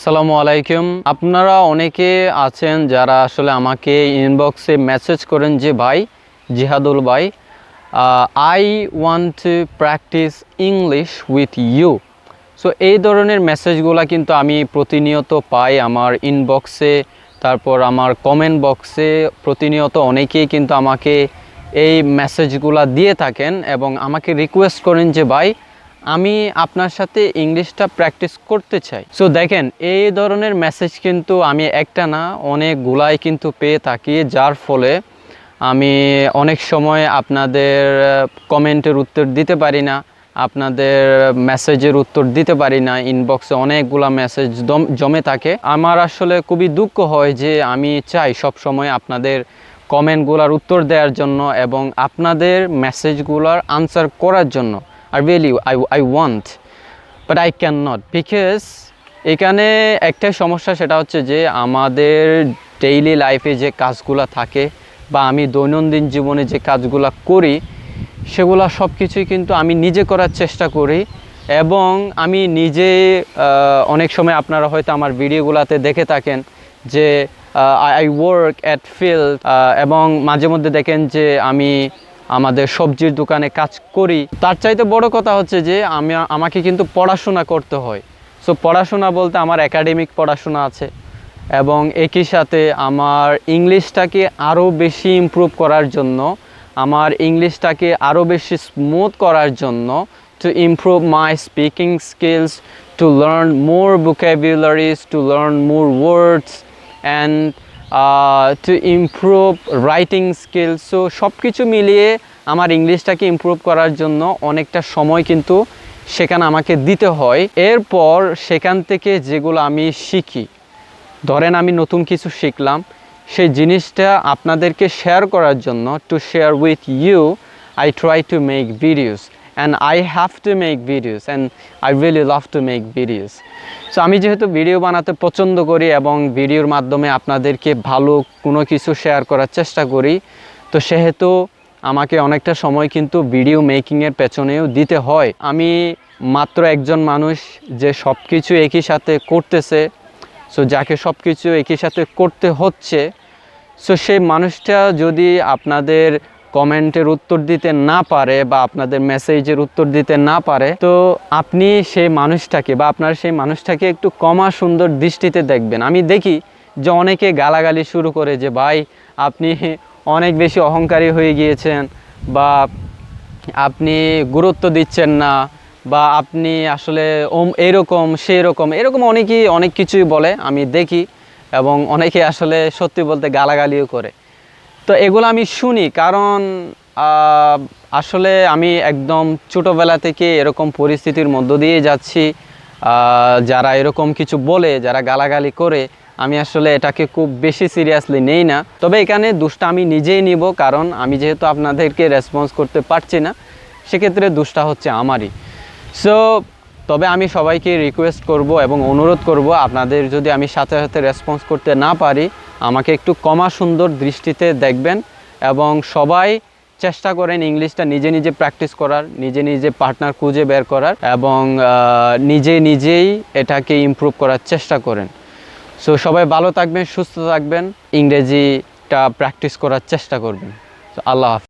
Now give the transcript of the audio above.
আসসালামু আলাইকুম। আপনারা অনেকে আছেন যারা আসলে আমাকে ইনবক্সে মেসেজ করেন যে, ভাই, জিহাদুল ভাই I want to practise English with you so এই ধরনের মেসেজগুলো কিন্তু আমি প্রতিনিয়ত পাই আমার ইনবক্সে তারপর আমার কমেন্ট বক্সে প্রতিনিয়ত অনেকেই কিন্তু আমাকে এই মেসেজগুলো দিয়ে থাকেন এবং আমাকে রিকোয়েস্ট করেন যে, ভাই আমি আপনার সাথে ইংলিশটা প্র্যাকটিস করতে চাই। সো দেখেন, এই ধরনের মেসেজ কিন্তু আমি একটা না, অনেকগুলাই কিন্তু পেয়ে থাকি, যার ফলে আমি অনেক সময় আপনাদের কমেন্টের উত্তর দিতে পারি না, আপনাদের মেসেজের উত্তর দিতে পারি না ইনবক্সে অনেকগুলা মেসেজ জমে থাকে। আমার আসলে খুবই দুঃখ হয় যে আমি চাই সব সময় আপনাদের কমেন্টগুলোর উত্তর দেওয়ার জন্য এবং আপনাদের মেসেজগুলোর আনসার করার জন্য। আর really I I want but I cannot because এখানে একটাই সমস্যা সেটা হচ্ছে যে আমাদের ডেইলি লাইফে যে কাজগুলো থাকে বা আমি দৈনন্দিন জীবনে যে কাজগুলো করি, সেগুলো সব কিছুই কিন্তু আমি নিজে করার চেষ্টা করি এবং আমি নিজে অনেক সময় আপনারা হয়তো আমার ভিডিওগুলোতে দেখে থাকেন যে আই ওয়ার্ক অ্যাট ফিল্ড এবং মাঝে মধ্যে দেখেন যে আমি আমাদের সবজির দোকানে কাজ করি। তার চাইতে বড় কথা হচ্ছে যে, আমি, আমাকে কিন্তু পড়াশোনা করতে হয়। সো পড়াশোনা বলতে আমার একাডেমিক পড়াশোনা আছে এবং একই সাথে আমার ইংলিশটাকে আরও বেশি ইমপ্রুভ করার জন্য, আমার ইংলিশটাকে আরও বেশি স্মুথ করার জন্য to improve my speaking skills to learn more vocabularies to learn more words and to improve writing skills so সব কিছু মিলিয়ে আমার ইংলিশটাকে ইমপ্রুভ করার জন্য অনেকটা সময় কিন্তু সেখানে আমাকে দিতে হয়। এরপর সেখান থেকে যেগুলো আমি শিখি, ধরেন আমি নতুন কিছু শিখলাম, সেই জিনিসটা আপনাদেরকে শেয়ার করার জন্য to share with you I try to make videos and I have to make videos and I really love to make videos so আমি যেহেতু ভিডিও বানাতে পছন্দ করি এবং ভিডিওর মাধ্যমে আপনাদেরকে ভালো কোনো কিছু শেয়ার করার চেষ্টা করি, তো সেহেতু আমাকে অনেকটা সময় কিন্তু ভিডিও মেকিংয়ের পেছনেও দিতে হয়। আমি মাত্র একজন মানুষ যে সব কিছু একই সাথে করতেছে সো যাকে সব কিছু একই সাথে করতে হচ্ছে সো সেই মানুষটা যদি আপনাদের কমেন্টের উত্তর দিতে না পারে বা আপনাদের মেসেজের উত্তর দিতে না পারে, তো আপনি সেই মানুষটাকে বা আপনার সেই মানুষটাকে একটু কমা সুন্দর দৃষ্টিতে দেখবেন। আমি দেখি যে অনেকে গালাগালি শুরু করে যে, ভাই, আপনি অনেক বেশি অহংকারী হয়ে গিয়েছেন বা আপনি গুরুত্ব দিচ্ছেন না বা আপনি আসলে ওম, এরকম সেই রকম এরকম অনেকেই অনেক কিছুই বলে, আমি দেখি এবং অনেকে আসলে সত্যি বলতে গালাগালিও করে। তো এগুলো আমি শুনি কারণ আসলে আমি একদম ছোটোবেলা থেকে এরকম পরিস্থিতির মধ্য দিয়ে যাচ্ছি। যারা এরকম কিছু বলে, যারা গালাগালি করে, আমি আসলে এটাকে খুব বেশি সিরিয়াসলি নেই না। তবে এখানে দুষ্টা আমি নিজেই নিব কারণ আমি যেহেতু আপনাদেরকে রেসপন্স করতে পারছি না, সেক্ষেত্রে দুষ্টা হচ্ছে আমারই। সো তবে আমি সবাইকে রিকোয়েস্ট করব এবং অনুরোধ করব, আপনাদের যদি আমি সাথে সাথে রেসপন্স করতে না পারি আমাকে একটু কমা সুন্দর দৃষ্টিতে দেখবেন এবং সবাই চেষ্টা করেন ইংলিশটা নিজে নিজে প্র্যাকটিস করার, নিজে নিজে পার্টনার খুঁজে বের করার এবং নিজে নিজেই এটাকে ইম্প্রুভ করার চেষ্টা করেন। সো সবাই ভালো থাকবেন, সুস্থ থাকবেন, ইংরেজিটা প্র্যাকটিস করার চেষ্টা করবেন। আল্লাহ হাফিজ।